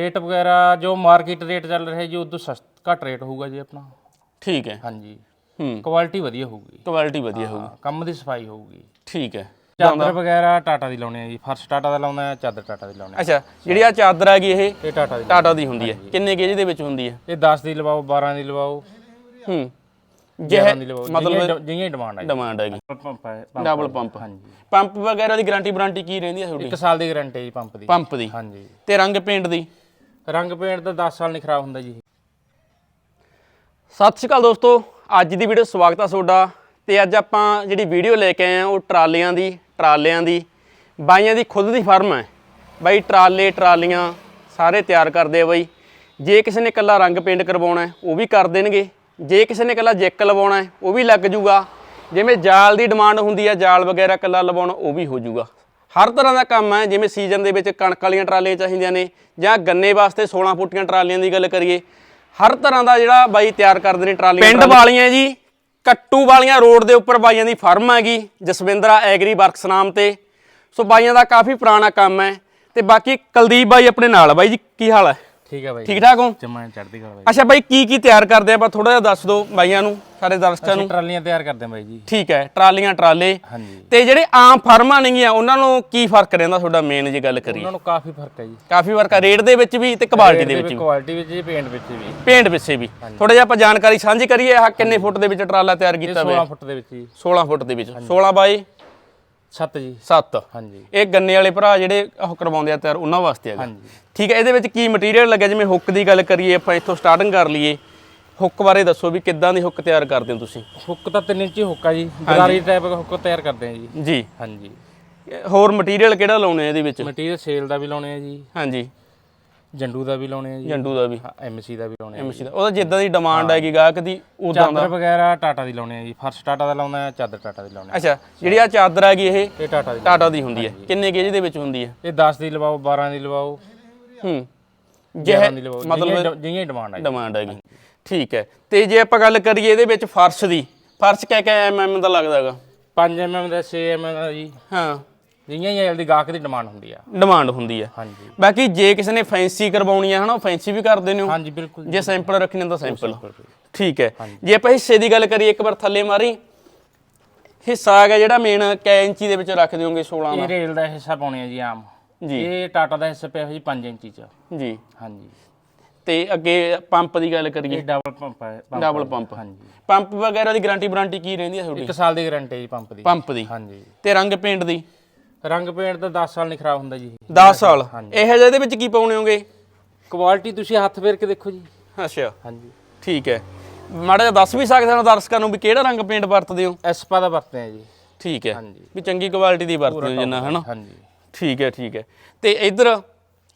Rate ਵਗੈਰਾ ਜੋ market rate ਚੱਲ ਰਿਹਾ ਜੀ ਉਦੋਂ ਸਸਤਾ ਘੱਟ ਰੇਟ ਹੋਊਗਾ ਜੀ ਆਪਣਾ। ਠੀਕ ਹੈ। ਹਾਂਜੀ। ਹੂੰ। ਕੁਆਲਿਟੀ ਵਧੀਆ ਹੋਊਗੀ। ਕੁਆਲਿਟੀ ਵਧੀਆ ਹੋਊਗੀ। ਹਾਂ, ਕੰਮ ਦੀ ਸਫ਼ਾਈ ਹੋਊਗੀ। ਠੀਕ ਹੈ। ਚਾਦਰ ਵਗੈਰਾ ਟਾਟਾ ਦੀ ਲਾਉਣੇ ਆ ਜੀ। ਫਰਸ਼ ਟਾਟਾ ਦਾ ਲਾਉਣਾ ਹੈ ਚਾਦਰ ਟਾਟਾ ਦੀ ਲਾਉਣੇ ਆ। ਅੱਛਾ ਜਿਹੜੀ ਆ ਚਾਦਰ ਹੈਗੀ ਇਹ ਇਹ ਟਾਟਾ ਦੀ। ਟਾਟਾ ਦੀ ਹੁੰਦੀ ਹੈ। ਕਿੰਨੇ ਕੇਜੀ ਦੇ ਵਿੱਚ ਹੁੰਦੀ ਹੈ? ਇਹ 10 ਦੀ ਲਵਾਓ 12 ਦੀ ਲਵਾਓ। ਹੂੰ। 11 ਦੀ ਲਵਾਓ। ਮਤਲਬ ਜਿਹੀਆਂ ਡਿਮਾਂਡ ਹੈ ਡਿਮਾਂਡ ਹੈਗੀ। ਪੰਪ ਹੈ ਪੰਪ ਡਬਲ ਪੰਪ ਹਾਂਜੀ। ਪੰਪ ਵਗੈਰਾ ਦੀ ਗਾਰੰਟੀ ਵਾਰੰਟੀ ਕੀ ਰਹਿੰਦੀ ਹੈ ਤੁਹਾਡੀ? ਇੱਕ ਸਾਲ ਦੀ ਗਾਰੰਟੀ ਹੈ ਜੀ ਪੰਪ ਦੀ। ਪੰਪ ਦੀ। ਹਾਂਜੀ। ਤੇ ਰੰਗ ਪੇਂਟ ਦੀ? ਰੰਗ ਪੇਂਟ ਤਾਂ 10 ਸਾਲ ਨਹੀਂ ਖਰਾਬ ਹੁੰਦਾ ਜੀ ਸਤਿ ਸ਼੍ਰੀ ਅਕਾਲ ਦੋਸਤੋ, ਅੱਜ ਦੀ ਵੀਡੀਓ ਸਵਾਗਤ ਆ ਤੁਹਾਡਾ। ਤੇ ਅੱਜ ਆਪਾਂ ਜਿਹੜੀ ਵੀਡੀਓ ਲੈ ਕੇ ਆਏ ਆ, ਉਹ ਟਰਾਲਿਆਂ ਦੀ ਟਰਾਲਿਆਂ ਦੀ, ਬਾਈਆਂ ਦੀ ਖੁਦ ਦੀ ਫਰਮ ਹੈ। ਬਾਈ ਟਰਾਲੇ, ਟਰਾਲੀਆਂ ਸਾਰੇ ਤਿਆਰ ਕਰਦੇ ਆ ਬਾਈ। ਜੇ ਕਿਸੇ ਨੇ ਇਕੱਲਾ ਰੰਗ ਪੇਂਟ ਕਰਵਾਉਣਾ ਉਹ ਵੀ ਕਰ ਦੇਣਗੇ। ਜੇ ਕਿਸੇ ਨੇ ਇਕੱਲਾ ਜੈਕ ਲਵਾਉਣਾ ਉਹ ਵੀ ਲੱਗ ਜੂਗਾ। ਜਿਵੇਂ ਜਾਲ ਦੀ ਡਿਮਾਂਡ ਹੁੰਦੀ ਆ, ਜਾਲ ਵਗੈਰਾ ਇਕੱਲਾ ਲਵਾਉਣਾ, ਉਹ ਵੀ ਹੋ ਜੂਗਾ। ਹਰ ਤਰ੍ਹਾਂ ਦਾ ਕੰਮ ਹੈ ਜਿਵੇਂ ਸੀਜ਼ਨ ਦੇ ਵਿੱਚ ਕਣਕ ਵਾਲੀਆਂ ਟਰਾਲੀਆਂ ਚਾਹੀਦੀਆਂ ਨੇ ਜਾਂ ਗੰਨੇ ਵਾਸਤੇ 16 ਫੁੱਟੀਆਂ ਟਰਾਲੀਆਂ ਦੀ ਗੱਲ ਕਰੀਏ ਹਰ ਤਰ੍ਹਾਂ ਦਾ ਜਿਹੜਾ ਬਾਈ ਤਿਆਰ ਕਰਦੇ ਨੇ ਟਰਾਲੀਆਂ ਪਿੰਡ ਵਾਲੀਆਂ ਜੀ ਕੱਟੂ ਵਾਲੀਆਂ ਰੋਡ ਦੇ ਉੱਪਰ ਬਾਈਆਂ ਦੀ ਫਰਮ ਹੈਗੀ ਜਸਵਿੰਦਰਾ ਐਗਰੀ ਵਰਕਸ ਨਾਮ ਤੇ ਸੋ ਬਾਈਆਂ ਦਾ ਕਾਫੀ ਪੁਰਾਣਾ ਕੰਮ ਹੈ ਤੇ ਬਾਕੀ ਕੁਲਦੀਪ ਬਾਈ ਆਪਣੇ ਨਾਲ। ਬਾਈ ਜੀ ਕੀ ਹਾਲ ਹੈ ਠੀਕ ਹੈ ਬਾਈ ਠੀਕ ਠਾਕ ਹੋ? ਜਮਾ ਚੜਦੀ ਕਲਾ ਬਾਈ ਅੱਛਾ ਬਾਈ ਕੀ ਕੀ ਤਿਆਰ ਕਰਦੇ ਆਪਾਂ ਥੋੜਾ ਜਿਹਾ ਦੱਸ ਦਿਓ ਬਾਈਆਂ ਨੂੰ ਸਾਰੇ ਦਰਸ਼ਕਾਂ ਨੂੰ। ਟਰਾਲੀਆਂ ਤਿਆਰ ਕਰਦੇ ਹਾਂ ਬਾਈ ਜੀ। ਠੀਕ ਹੈ ਟਰਾਲੀਆਂ ਟਰਾਲੇ। ਹਾਂਜੀ। ਤੇ ਜਿਹੜੇ ਆਮ ਫਰਮਾਂ ਨੇਗੀਆਂ ਉਹਨਾਂ ਨੂੰ ਕੀ ਫ਼ਰਕ ਰਹਿੰਦਾ ਤੁਹਾਡਾ ਮੇਨ ਜੇ ਗੱਲ ਕਰੀਏ? ਉਹਨਾਂ ਨੂੰ ਕਾਫੀ ਫ਼ਰਕ ਹੈ ਜੀ। ਕਾਫੀ ਫ਼ਰਕ ਆ ਰੇਟ ਦੇ ਵਿੱਚ ਵੀ ਤੇ ਕੁਆਲਿਟੀ ਦੇ ਵਿੱਚ ਵੀ ਕੁਆਲਿਟੀ ਵਿੱਚ ਜੀ ਪੇਂਟ ਵਿੱਚ ਵੀ। ਪੇਂਟ ਪਿੱਛੇ ਵੀ। ਥੋੜਾ ਜਿਹਾ ਆਪਾਂ ਜਾਣਕਾਰੀ ਸਾਂਝੀ ਕਰੀਏ ਆਹ ਕਿੰਨੇ ਫੁੱਟ ਦੇ ਵਿੱਚ ਟਰਾਲਾ ਤਿਆਰ ਕੀਤਾ 16 ਹੋਇਆ? ਫੁੱਟ ਦੇ ਵਿੱਚ ਜੀ। 16 ਫੁੱਟ ਦੇ ਵਿੱਚ। 16 ਬਾਈ? 7 ਜੀ। 7 ਹਾਂਜੀ। ਇਹ ਗੰਨੇ ਵਾਲੇ ਭਰਾ ਜਿਹੜੇ ਉਹ ਕਰਵਾਉਂਦੇ ਆ ਤਿਆਰ ਉਹਨਾਂ ਵਾਸਤੇ ਹੈਗਾ। ਹਾਂਜੀ। ਠੀਕ ਹੈ ਇਹਦੇ ਵਿੱਚ ਕੀ ਮਟੀਰੀਅਲ ਲੱਗਿਆ? ਜਿਵੇਂ ਹੁੱਕ ਦੀ ਗੱਲ ਕਰੀਏ ਆਪਾਂ ਇੱਥੋਂ ਸਟਾਰਟਿੰਗ ਕਰ ਲਈਏ। ਹੁੱਕ ਬਾਰੇ ਦੱਸੋ ਵੀ ਕਿੱਦਾਂ ਦੀ ਹੁੱਕ ਤਿਆਰ ਕਰਦੇ ਹੋ ਤੁਸੀਂ? ਹੁੱਕ ਤਾਂ 3 ਇੰਚੀ ਹੁੱਕ ਆ ਜੀ। ਦਰਾਰੀ ਟਾਈਪ ਦਾ ਹੁੱਕ ਤਿਆਰ ਕਰਦੇ ਆ ਜੀ। ਜੀ। ਹਾਂਜੀ। ਹੋਰ ਮਟੀਰੀਅਲ ਕਿਹੜਾ ਲਾਉਣੇ ਆ ਇਹਦੇ ਵਿੱਚ? ਮਟੀਰੀਅਲ ਸੇਲ ਦਾ ਵੀ ਲਾਉਣੇ ਆ ਜੀ। ਹਾਂਜੀ। ਜੰਡੂ ਦਾ ਵੀ ਲਾਉਣੇ ਆ ਜੀ। ਜੰਡੂ ਦਾ ਵੀ। ਐਮਸੀ ਦਾ ਵੀ ਲਾਉਣੇ ਆ ਐਮਸੀ ਦਾ। ਉਹਦਾ ਜਿੱਦਾਂ ਦੀ ਡਿਮਾਂਡ ਹੈਗੀ ਗਾਹਕ ਦੀ ਉਦਾਂ ਦਾ। ਚਾਦਰ ਵਗੈਰਾ ਟਾਟਾ ਦੀ ਲਾਉਣੇ ਆ ਜੀ। ਫਰਸ਼ ਟਾਟਾ ਦਾ ਲਾਉਣਾ ਹੈ ਚਾਦਰ ਟਾਟਾ ਦੀ ਲਾਉਣੇ ਆ? ਅੱਛਾ ਜਿਹੜੀ ਆ ਚਾਦਰ ਹੈਗੀ ਇਹ ਇਹ ਟਾਟਾ ਦੀ। ਟਾਟਾ ਦੀ ਹੁੰਦੀ ਹੈ। ਕਿੰਨੇ ਕੇਜੀ ਦੇ ਵਿੱਚ ਹੁੰਦੀ ਹੈ? ਇਹ 10 ਦੀ ਲਵਾਓ 12 ਦੀ ਲਵਾਓ। ਹੂੰ। 11 ਦੀ ਲਵਾਓ। ਮਤਲਬ ਜਿਹੀਆਂ ਡਿਮਾਂਡ ਹੈ ਡਿਮਾਂਡ ਹੈਗੀ ਠੀਕ ਹੈ। ਤੇ ਜੇ ਆਪਾਂ ਗੱਲ ਕਰੀਏ ਇਹਦੇ ਵਿੱਚ ਫਰਸ਼ ਦੀ ਫਰਸ਼ ਕਹਿ ਕੇ ਐਮਐਮ ਦਾ ਲੱਗਦਾ ਹੈਗਾ? 5 mm ਦਾ 6 mm ਦਾ ਜੀ। ਹਾਂ। ਜਿਹੀਆਂ ਹੀ ਜਲਦੀ ਗਾਹਕ ਦੀ ਡਿਮਾਂਡ ਹੁੰਦੀ ਆ। ਡਿਮਾਂਡ ਹੁੰਦੀ ਹੈ ਹਾਂਜੀ। ਬਾਕੀ ਜੇ ਕਿਸੇ ਨੇ ਫੈਂਸੀ ਕਰਵਾਉਣੀ ਹੈ ਹਨਾ ਫੈਂਸੀ ਵੀ ਕਰ ਦਿੰਦੇ ਹੋ ਹਾਂਜੀ ਬਿਲਕੁਲ ਜੀ। ਸੈਂਪਲ ਰੱਖਣੇ ਤਾਂ ਸੈਂਪਲ ਠੀਕ ਹੈ। ਜੇ ਆਪਾਂ ਹਿੱਸੇ ਦੀ ਗੱਲ ਕਰੀਏ ਇੱਕ ਵਾਰ ਥੱਲੇ ਮਾਰੀ। ਹਿੱਸਾ ਹੈਗਾ ਜਿਹੜਾ ਮੇਨ ਕੈ ਇੰਚੀ ਦੇ ਵਿੱਚ ਰੱਖ ਦਿਓਗੇ 16 ਇਹ ਰੇਲ ਦਾ ਹਿੱਸਾ ਪਾਉਣੇ ਆ ਜੀ ਆਮ। ਜੀ। ਇਹ ਟਾਟਾ ਦਾ ਹਿੱਸਾ ਪਿਆ ਜੀ 5 ਇੰਚੀ ਚ। ਜੀ। ਹਾਂਜੀ। ਤੇ ਅੱਗੇ ਪੰਪ ਦੀ ਗੱਲ ਕਰੀਏ। ਇਹ ਡਬਲ ਪੰਪ ਹੈ ਡਬਲ ਪੰਪ ਹਾਂਜੀ। ਪੰਪ ਵਗੈਰਾ ਦੀ ਗਾਰੰਟੀ ਵਾਰੰਟੀ ਕੀ ਰਹਿੰਦੀ ਹੈ ਤੁਹਾਡੀ? ਇੱਕ ਸਾਲ ਦੀ ਗਾਰੰਟੀ ਹੈ ਜੀ ਪੰਪ ਦੀ। ਪੰਪ ਦੀ। ਹਾਂਜੀ। ਤੇ ਰੰਗ ਪੇਂਟ ਦੀ? ਰੰਗ ਪੇਂਟ ਤਾਂ 10 ਸਾਲ ਨਹੀਂ ਖਰਾਬ ਹੁੰਦਾ ਜੀ 10 ਸਾਲ? ਇਹ ਜਿਹੇ ਇਹਦੇ ਵਿੱਚ ਕੀ ਪਾਉਣੇ ਹੋਗੇ? ਕੁਆਲਿਟੀ ਤੁਸੀਂ ਹੱਥ ਫੇਰ ਕੇ ਦੇਖੋ ਜੀ। ਅੱਛਾ। ਹਾਂਜੀ। ਠੀਕ ਹੈ। ਮਾੜਾ ਜਿਹਾ ਦੱਸ ਵੀ ਸਕਦੇ ਹੋ ਦਰਸ਼ਕਾਂ ਨੂੰ ਵੀ ਕਿਹੜਾ ਰੰਗ ਪੇਂਟ ਵਰਤਦੇ ਹੋ? ਐਸਪਾ ਦਾ ਵਰਤਦੇ ਆ ਜੀ। ਠੀਕ ਹੈ। ਵੀ ਚੰਗੀ ਕੁਆਲਿਟੀ ਦੀ ਵਰਤਦੇ ਹੋ ਜਿੰਨਾ ਹਨਾ? ਹਾਂਜੀ। ਠੀਕ ਹੈ ਠੀਕ ਹੈ। ਤੇ ਇੱਧਰ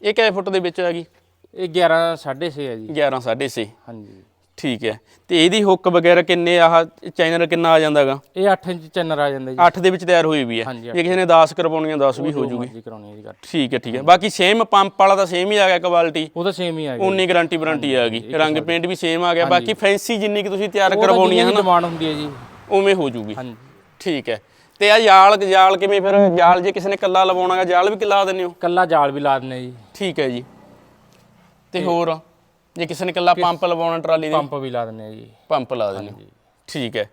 ਇਹ ਕਿੰਨੇ ਫੁੱਟ ਦੇ ਵਿੱਚ ਹੈਗੀ ਇਹ 11 6.5 ਹੈ ਜੀ। 11 6.5 ਹਾਂਜੀ। ਠੀਕ ਹੈ। ਤੇ ਇਹਦੀ ਹੁੱਕ ਵਗੈਰਾ ਕਿੰਨੇ ਆਹ ਚੈਨਲ ਕਿੰਨਾ ਆ ਜਾਂਦਾਗਾ? ਇਹ 8 ਇੰਚ ਚੈਨਰ ਆ ਜਾਂਦਾ ਜੀ। 8 ਦੇ ਵਿੱਚ ਤਿਆਰ ਹੋਈ ਵੀ ਹੈ। ਹਾਂਜੀ, ਜੇ ਕਿਸੇ ਨੇ 10 ਕਰਵਾਉਣੀਆਂ 10 ਵੀ ਹੋ ਜੂਗੀ। ਜੀ ਕਰਾਉਣੀ ਹੈ ਜੀ ਘੱਟ। ਠੀਕ ਹੈ ਠੀਕ ਹੈ। ਬਾਕੀ ਸੇਮ ਪੰਪ ਵਾਲਾ ਤਾਂ ਸੇਮ ਹੀ ਆ ਗਿਆ ਕੁਆਲਿਟੀ ਉਹ ਤਾਂ ਸੇਮ ਹੀ ਆ ਗਿਆ। ਉਨੀ ਗਾਰੰਟੀ ਵਾਰੰਟੀ ਆ ਗਈ। ਰੰਗ ਪੇਂਟ ਵੀ ਸੇਮ ਆ ਗਿਆ। ਬਾਕੀ ਫੈਂਸੀ ਜਿੰਨੀ ਕਿ ਤੁਸੀਂ ਤਿਆਰ ਕਰਵਾਉਣੀ ਹੈ ਹਨਾ? ਡਿਮਾਂਡ ਹੁੰਦੀ ਹੈ ਜੀ। ਉਵੇਂ ਹੋ ਜੂਗੀ। ਹਾਂਜੀ। ਠੀਕ ਹੈ। ਤੇ ਆ ਜਾਲ ਜਾਲ ਕਿਵੇਂ ਫਿਰ? ਜਾਲ ਜੇ ਕਿਸੇ ਨੇ ਕੱਲਾ ਲਵਾਉਣਾਗਾ ਜਾਲ ਵੀ ਕਿਲਾ ਦਿੰਦੇ ਹੋ? ਕੱਲਾ ਜਾਲ ਵੀ ਲਾ ਦਿੰਦੇ ਜੀ। ਠੀਕ ਹੈ ਜੀ। ਤੇ ਹੋਰ? ਜੇ ਕਿਸੇ ਨੇ ਕੱਲਾ ਪੰਪ ਲਵਾਉਣਾ ਟਰਾਲੀ ਦੇ? ਪੰਪ ਵੀ ਲਾ ਆ ਜੀ। ਪੰਪ ਲਾ ਦਿੰਦੇ ਹੋ। ਠੀਕ ਹੈ।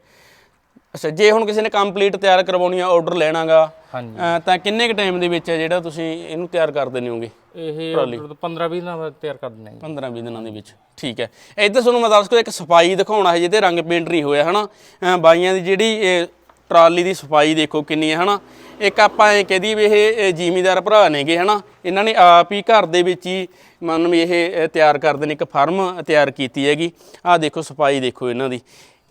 ਅੱਛਾ ਜੇ ਹੁਣ ਕਿਸੇ ਨੇ ਕੰਪਲੀਟ ਤਿਆਰ ਕਰਵਾਉਣੀ ਆ ਆਰਡਰ ਲੈਣਾਗਾ ਹਾਂਜੀ। ਤਾਂ ਕਿੰਨੇ ਕ ਟਾਈਮ ਦੇ ਵਿੱਚ ਹੈ ਜਿਹੜਾ ਤੁਸੀਂ ਇਹਨੂੰ ਤਿਆਰ ਕਰ ਦਿੰਦੇ ਹੋਗੇ? ਇਹ order ਤਾਂ 15 20 ਦਿਨਾਂ ਬਾਅਦ ਤਿਆਰ ਕਰ ਆ ਜੀ। 15 20 ਦਿਨਾਂ ਦੇ ਵਿੱਚ। ਠੀਕ ਹੈ। ਇੱਧਰ ਤੁਹਾਨੂੰ ਮੈਂ ਦੱਸ ਕੋ ਇੱਕ ਸਫ਼ਾਈ ਦਿਖਾਉਣਾ ਹੈ ਜਿਹਦੇ ਰੰਗ ਪੇਂਟ ਨਹੀਂ ਹੋਇਆ ਹਨਾ? ਅਹ ਬਾਈਆਂ ਦੀ ਜਿਹੜੀ ਇਹ ਟਰਾਲੀ ਦੀ ਸਫ਼ਾਈ ਦੇਖੋ ਕਿੰਨੀ ਹੈ ਹਨਾ? ਇੱਕ ਆਪਾਂ ਇਹ ਕਹਦੀ ਵੀ ਇਹ ਜ਼ਿਮੀਦਾਰ ਭਰਾ ਨੇਗੇ ਹਨਾ? ਇਹਨਾਂ ਨੇ ਆਪ ਹੀ ਘਰ ਦੇ ਵਿੱਚ ਹੀ ਮੰਨ ਵੀ ਇਹ ਤਿਆਰ ਕਰਦੇ ਨੇ ਇੱਕ ਫਰਮ ਤਿਆਰ ਕੀਤੀ ਹੈਗੀ। ਆਹ ਦੇਖੋ ਸਫ਼ਾਈ ਦੇਖੋ ਇਹਨਾਂ ਦੀ।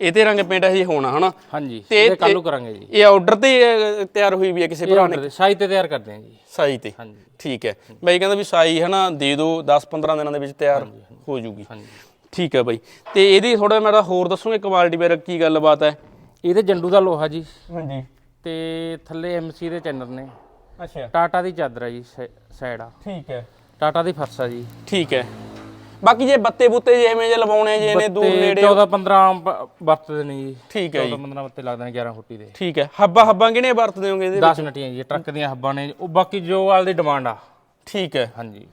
ਇਹ ਤੇ ਰੰਗ ਪੇਂਟ ਇਹ ਹੋਣਾ ਹਨਾ? ਹਾਂਜੀ ਤੇ ਕੱਲ ਨੂੰ ਕਰਾਂਗੇ ਜੀ। ਇਹ ਆਰਡਰ ਤੇ ਤਿਆਰ ਹੋਈ ਵੀ ਹੈ ਕਿਸੇ ਭਰਾ ਨੇ? ਸਾਈ ਤੇ ਤਿਆਰ ਕਰਦੇ ਆ ਜੀ। ਸਾਈ ਤੇ। ਹਾਂਜੀ। ਠੀਕ ਹੈ। ਬਾਈ ਕਹਿੰਦਾ ਵੀ ਸਾਈ ਹਨਾ ਦੇ ਦਿਓ 10-15 ਦਿਨਾਂ ਦੇ ਵਿੱਚ ਤਿਆਰ ਹੋ ਜੂਗੀ। ਹਾਂਜੀ। ਠੀਕ ਹੈ ਬਾਈ। ਤੇ ਇਹਦੀ ਥੋੜਾ ਮੇਰਾ ਹੋਰ ਦੱਸੋਗੇ ਕੁਆਲਿਟੀ ਬਾਰੇ ਕੀ ਗੱਲਬਾਤ ਹੈ। ਇਹਦੇ ਜੰਡੂ ਦਾ ਲੋਹਾ ਜੀ। ਹਾਂਜੀ। ਤੇ ਥੱਲੇ ਐਮਸੀ ਦੇ ਚੈਨਰ ਨੇ। ਅੱਛਾ। ਟਾਟਾ ਦੀ ਚਾਦਰ ਆ ਜੀ ਸਾਈਡ ਆ। ਠੀਕ ਹੈ। ਟਾਟਾ ਦੀ ਫਰਸਾ ਜੀ। ਠੀਕ ਹੈ। ਬਾਕੀ ਜੇ ਬੱਤੇ ਬੁੱਤੇ ਜਿਵੇਂ ਜੇ ਲਵਾਉਣੇ ਜੇ ਨੇ ਦੂਰ ਨੇੜੇ 14 15 ਵਰਤਦੇ ਨੇ ਜੀ। ਠੀਕ ਹੈ ਜੀ। 14 15 ਬੱਤੇ ਲੱਗਦੇ ਨੇ 11 ਫੁੱਟੀ ਦੇ। ਠੀਕ ਹੈ। ਹੱਬਾ ਹੱਬਾਂ ਕਿਹਨੇ ਵਰਤਦੇ ਹੋਗੇ ਇਹਦੇ 10 ਨਟੀਆਂ ਜੀ ਟਰੱਕ ਦੀਆਂ ਹੱਬਾਂ ਨੇ। ਉਹ ਬਾਕੀ ਜੋ ਵਾਲ ਦੀ ਡਿਮਾਂਡ ਆ। ਠੀਕ ਹੈ। ਹਾਂਜੀ।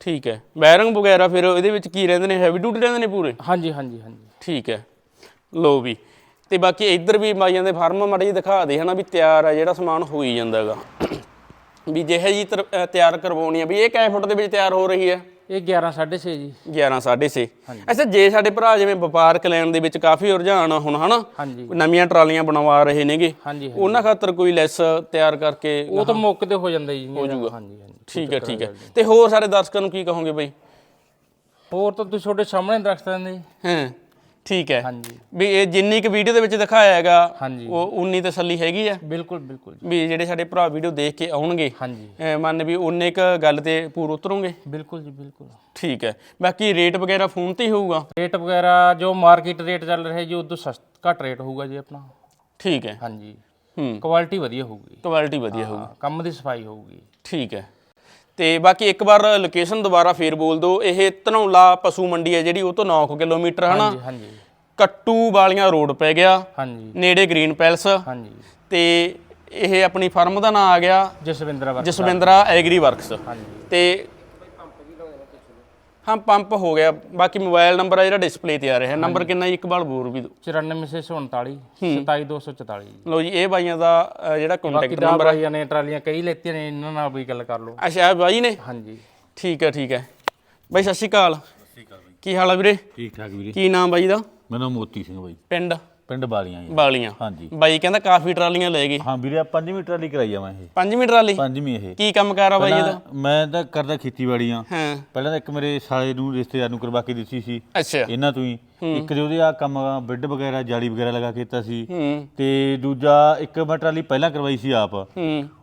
ਠੀਕ ਹੈ। ਬੈਰਿੰਗ ਵਗੈਰਾ ਫਿਰ ਇਹਦੇ ਵਿੱਚ ਕੀ ਰਹਿੰਦੇ ਨੇ? ਹੈਵੀ ਡਿਊਟੀ ਰਹਿੰਦੇ ਨੇ ਪੂਰੇ? ਹਾਂਜੀ ਹਾਂਜੀ ਹਾਂਜੀ। ਠੀਕ ਹੈ। ਲੋ ਵੀ। ਤੇ ਬਾਕੀ ਇੱਧਰ ਵੀ ਮਾਈਆਂ ਦੇ ਫਾਰਮ ਮਾੜਾ ਜੀ ਦਿਖਾ ਦੇ ਹਨਾ ਵੀ ਤਿਆਰ ਆ ਜਿਹੜਾ ਸਮਾਨ ਹੋ ਹੀ ਜਾਂਦਾ ਹੈਗਾ। ਵੀ ਜਿਹੇ ਜੀ ਤਿਆਰ ਕਰਵਾਉਣੀ ਆ ਵੀ ਇਹ ਕੈ ਫੁੱਟ ਦੇ ਵਿੱਚ ਤਿਆਰ ਹੋ ਰਹੀ ਹੈ? ਇਹ 11 6.5 ਜੀ। 11 6.5 ਅੱਛਾ ਜੇ ਸਾਡੇ ਭਰਾ ਜਿਵੇਂ ਵਪਾਰਕ ਲੈਣ ਦੇ ਵਿੱਚ ਕਾਫੀ ਰੁਝਾਨ ਆ ਹੁਣ ਹਨਾ? ਨਵੀਆਂ ਟਰਾਲੀਆਂ ਬਣਵਾ ਰਹੇ ਨੇਗੇ। ਉਹਨਾਂ ਖਾਤਰ ਕੋਈ ਲੈਸ ਤਿਆਰ ਕਰਕੇ ਉਹ ਤਾਂ ਮੌਕੇ ਤੇ ਹੋ ਜਾਂਦਾ ਜੀ। ਹੋ ਜਾਊਗਾ। ਹਾਂਜੀ ਹਾਂਜੀ। ਠੀਕ ਹੈ ਠੀਕ ਹੈ। ਤੇ ਹੋਰ ਸਾਰੇ ਦਰਸ਼ਕਾਂ ਨੂੰ ਕੀ ਕਹੋਗੇ ਬਈ? ਹੋਰ ਤਾਂ ਤੁਸੀਂ ਤੁਹਾਡੇ ਸਾਹਮਣੇ ਦਰਖਤਾਂ ਦੇ ਹਾਂ। ਠੀਕ ਹੈ। ਹਾਂਜੀ। ਵੀ ਇਹ ਜਿੰਨੀ ਕੁ ਵੀਡੀਓ ਦੇ ਵਿੱਚ ਦਿਖਾਇਆ ਹੈਗਾ ਹਾਂਜੀ। ਉਹ ਉਨੀ ਤਸੱਲੀ ਹੈਗੀ ਆ। ਬਿਲਕੁਲ ਬਿਲਕੁਲ ਜੀ। ਵੀ ਜਿਹੜੇ ਸਾਡੇ ਭਰਾ ਵੀਡੀਓ ਦੇਖ ਕੇ ਆਉਣਗੇ ਹਾਂਜੀ। ਅਹ ਮੰਨ ਵੀ ਉਨੇ ਕ ਗੱਲ ਤੇ ਪੂਰ ਉਤਰੋਗੇ। ਬਿਲਕੁਲ ਜੀ ਬਿਲਕੁਲ। ਠੀਕ ਹੈ। ਬਾਕੀ ਰੇਟ ਵਗੈਰਾ ਫੋਨ ਤੇ ਹੀ ਹੋਊਗਾ? ਰੇਟ ਵਗੈਰਾ ਜੋ ਮਾਰਕੀਟ ਰੇਟ ਚੱਲ ਰਿਹਾ ਜੀ ਉਦੋਂ ਸਸਤਾ ਘੱਟ ਰੇਟ ਹੋਊਗਾ ਜੀ ਆਪਣਾ। ਠੀਕ ਹੈ। ਹਾਂਜੀ। ਹੂੰ। ਕੁਆਲਿਟੀ ਵਧੀਆ ਹੋਊਗੀ। ਕੁਆਲਿਟੀ ਵਧੀਆ ਹੋਊਗੀ। ਹਾਂ, ਕੰਮ ਦੀ ਸਫ਼ਾਈ ਹੋਊਗੀ। ਠੀਕ ਹੈ। ਤੇ ਬਾਕੀ ਇੱਕ ਵਾਰ ਲੋਕੇਸ਼ਨ ਦੁਬਾਰਾ ਫੇਰ ਬੋਲ ਦਿਓ। ਇਹ ਧਨੌਲਾ ਪਸ਼ੂ ਮੰਡੀ ਹੈ ਜਿਹੜੀ ਉਹ ਤੋਂ 9 ਕਿਲੋਮੀਟਰ ਹਨਾ? ਹਾਂਜੀ ਹਾਂਜੀ। ਕੱਟੂ ਵਾਲੀਆਂ ਰੋਡ ਪੈ ਗਿਆ। ਹਾਂਜੀ। ਨੇੜੇ ਗ੍ਰੀਨ ਪੈਲਸ। ਹਾਂਜੀ। ਤੇ ਇਹ ਆਪਣੀ ਫਰਮ ਦਾ ਨਾਮ ਆ ਗਿਆ Jaswindra work Jaswindra agri works. ਹਾਂਜੀ। ਤੇ ਹਾਂ ਪੰਪ ਹੋ ਗਿਆ। ਬਾਕੀ ਮੋਬਾਈਲ ਨੰਬਰ ਆ ਜਿਹੜਾ ਡਿਸਪਲੇ ਤੇ ਆ ਰਿਹਾ। ਨੰਬਰ ਕਿੰਨਾ ਜੀ? ਇੱਕ ਵਾਰ ਬੋਲ ਵੀ ਦਿਓ। 94639 27244 ਜੀ ਲਓ ਜੀ ਇਹ ਬਾਈਆਂ ਦਾ ਅ, ਜਿਹੜਾ ਬਾਕੀ ਕੰਟੈਕਟ ਦਾ ਨੰਬਰ ਭਾਈਆਂ ਨੇ ਟਰਾਲੀਆਂ ਕਈ ਲੈਤੀਆਂ ਨੇ ਇਹਨਾਂ ਨਾਲ ਵੀ ਗੱਲ ਕਰ ਲਓ। ਅੱਛਾ ਇਹ ਬਾਈ ਨੇ? ਹਾਂਜੀ। ਠੀਕ ਹੈ ਠੀਕ ਹੈ ਬਾਈ ਸਤਿ ਸ਼੍ਰੀ ਅਕਾਲ। ਕੀ ਹਾਲ ਆ ਵੀਰੇ? ਠੀਕ ਠਾਕ ਵੀਰੇ। ਕੀ ਨਾਮ ਬਾਈ ਦਾ? ਮੇਰਾ ਨਾਮ ਮੋਤੀ ਸਿੰਘ ਬਾਈ। ਪਿੰਡ? ਪਿੰਡ ਬਾਲੀਆਂ ਜੀ। ਬਾਲੀਆਂ। ਹਾਂਜੀ। ਬਾਈ ਕਹਿੰਦਾ ਕਾਫੀ ਟਰਾਲੀਆਂ ਲੈ ਗਏ। ਹਾਂ ਵੀਰੇ ਆ ਪੰਜਵੀਂ ਟਰਾਲੀ ਕਰਾਈ ਆ ਮੈਂ ਇਹ। ਪੰਜਵੀਂ ਟਰਾਲੀ? ਪੰਜਵੀਂ ਇਹ। ਕੀ ਕੰਮ ਕਰ ਆ ਬਾਈ ਇਹਦਾ ਪਹਿਲਾਂ ਮੈਂ ਤਾਂ ਕਰਦਾ ਖੇਤੀਬਾੜੀ ਆ ਹਾਂ। ਪਹਿਲਾਂ ਤਾਂ ਇੱਕ ਮੇਰੇ ਸਾਲੇ ਨੂੰ ਰਿਸ਼ਤੇਦਾਰ ਨੂੰ ਕਰਵਾ ਕੇ ਦਿੱਤੀ ਸੀ। ਅੱਛਾ। ਇਹਨਾਂ ਤੋਂ ਹੀ। ਇੱਕ ਦੇ ਉਹਦੇ ਆ ਕੰਮ ਬੈੱਡ ਵਗੈਰਾ ਜਾਲੀ ਵਗੈਰਾ ਲਗਾ ਕੇ ਦਿੱਤਾ ਸੀ। ਤੇ ਦੂਜਾ ਇੱਕ ਮੈਂ ਟਰਾਲੀ ਪਹਿਲਾਂ ਕਰਵਾਈ ਸੀ ਆਪ।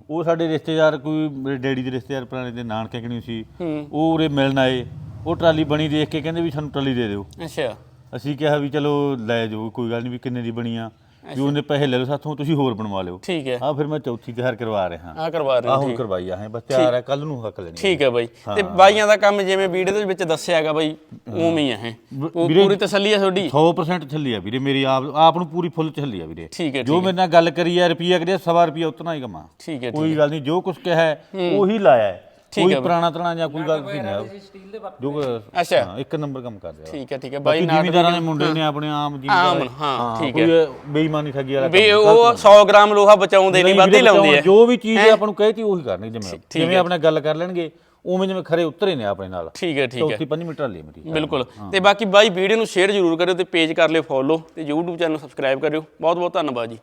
ਉਹ ਸਾਡੇ ਰਿਸ਼ਤੇਦਾਰ ਕੋਈ ਮੇਰੇ ਡੈਡੀ ਦੇ ਰਿਸ਼ਤੇਦਾਰ ਪੁਰਾਣੇ ਦੇ ਨਾਨਕੇ ਕਣੀ ਸੀ। ਉਹ ਉਰੇ ਮਿਲਣ ਆਏ। ਉਹ ਟਰਾਲੀ ਬਣੀ ਦੇਖ ਕੇ ਕਹਿੰਦੇ ਵੀ ਸਾਨੂੰ ਟਰਾਲੀ ਦੇ ਦਿਓ। ਅੱਛਾ। ਅਸੀਂ ਕਿਹਾ ਵੀ ਚਲੋ ਲੈ ਜਾਓ ਕੋਈ ਗੱਲ ਨਹੀਂ ਵੀ ਕਿੰਨੇ ਦੀ ਬਣੀ ਆ। ਵੀ ਉਹਨੇ ਪੈਸੇ ਲੈ ਲਓ ਸਾਥੋਂ ਤੁਸੀਂ ਹੋਰ ਬਣਵਾ ਲਿਓ। ਠੀਕ ਹੈ। ਆ ਫਿਰ ਮੈਂ ਚੌਥੀ ਤਿਆਰ ਕਰਵਾ ਰਿਹਾ। ਆ ਕਰਵਾ ਰਹੇ ਆ ਹੋ, ਹੁਣ ਠੀਕ। ਕਰਵਾਈ ਆ ਹੈ ਬਸ ਤਿਆਰ ਹੈ ਕੱਲ ਨੂੰ ਹੱਕ ਲੈਣੀ ਠੀਕ ਹੈ ਬਾਈ। ਤੇ ਬਾਈਆਂ ਦਾ ਕੰਮ ਜਿਵੇਂ ਵੀਡੀਓ ਦੇ ਵਿੱਚ ਦੱਸਿਆ ਹੈਗਾ ਬਾਈ ਉਵੇਂ ਹੀ ਉਹ ਪੂਰੀ ਤਸੱਲੀ ਹੈ ਤੁਹਾਡੀ? 100% ਚੱਲੀ ਆ ਵੀਰੇ ਮੇਰੀ ਆਪ ਆਪ ਨੂੰ ਪੂਰੀ ਫੁੱਲ ਚੱਲੀ ਆ ਵੀਰੇ। ਠੀਕ ਹੈ ਜੋ ਮੇਰੇ ਨਾਲ ਗੱਲ ਕਰੀ ਆ ਰੁਪਈਆ ਕਰਿਆ ਸਵਾ ਰੁਪਈਆ ਉਤਨਾ ਹੀ ਕਮਾ। ਠੀਕ ਹੈ ਕੋਈ ਗੱਲ ਨਹੀਂ ਜੋ ਕੁਝ ਕਿਹਾ ਹੈ। ਉਹੀ ਲਾਇਆ ਹੈ। ਕੋਈ ਪੁਰਾਣਾ ਤਣਾ ਜਾਂ ਕੋਈ ਗੱਲ ਨਹੀਂ ਹੈ। ਜੋ ਕੁਛ- ਅੱਛਾ। ਹਾਂ, ਇੱਕ ਨੰਬਰ ਕੰਮ ਕਰ ਰਿਹਾ। ਠੀਕ ਹੈ ਠੀਕ ਹੈ। ਬਾਈ ਬਾਈ ਨਾਲ ਜ਼ਿਮੀਦਾਰਾਂ ਦੇ ਮੁੰਡੇ ਨੇ ਆਪਣੇ ਆਮ ਜ਼ਿਮੀਦਾਰ ਆਮ, ਹਾਂ, ਠੀਕ ਹੈ। ਬੇਈਮਾਨੀ ਠੱਗੀ ਵਾਲਾ ਵੀ ਉਹ 100 ਗ੍ਰਾਮ ਲੋਹਾ ਬਚਾਉਂਦੇ ਨਹੀਂ ਵੱਧ ਹੀ ਲਾਉਂਦੇ ਆ। ਜੋ ਵੀ ਚੀਜ਼ ਆਪਾਂ ਨੂੰ ਕਹੇਤੀ ਉਹੀ ਕਰਨੀ ਜਿਵੇਂ ਜਿਵੇਂ ਆਪਣੇ ਗੱਲ ਕਰ ਲੈਣਗੇ ਉਵੇਂ ਜਿਵੇਂ ਖਰੇ ਉਤਰੇ ਨੇ ਆਪਣੇ ਨਾਲ। ਠੀਕ ਹੈ ਠੀਕ ਹੈ। ਚੌਥੀ ਪੰਜਵੀਂ ਟਰਾਲੀ ਮੇਰੀ ਬਿਲਕੁਲ। ਤੇ ਬਾਕੀ ਬਾਈ ਵੀਡੀਓ ਨੂੰ ਸ਼ੇਅਰ ਜ਼ਰੂਰ ਕਰਿਓ ਤੇ ਪੇਜ ਕਰ ਲਿਓ ਫੋਲੋ ਤੇ YouTube ਚੈਨਲ ਸਬਸਕ੍ਰਾਈਬ ਕਰਿਓ। ਬਹੁਤ ਬਹੁਤ ਧੰਨਵਾਦ ਜੀ।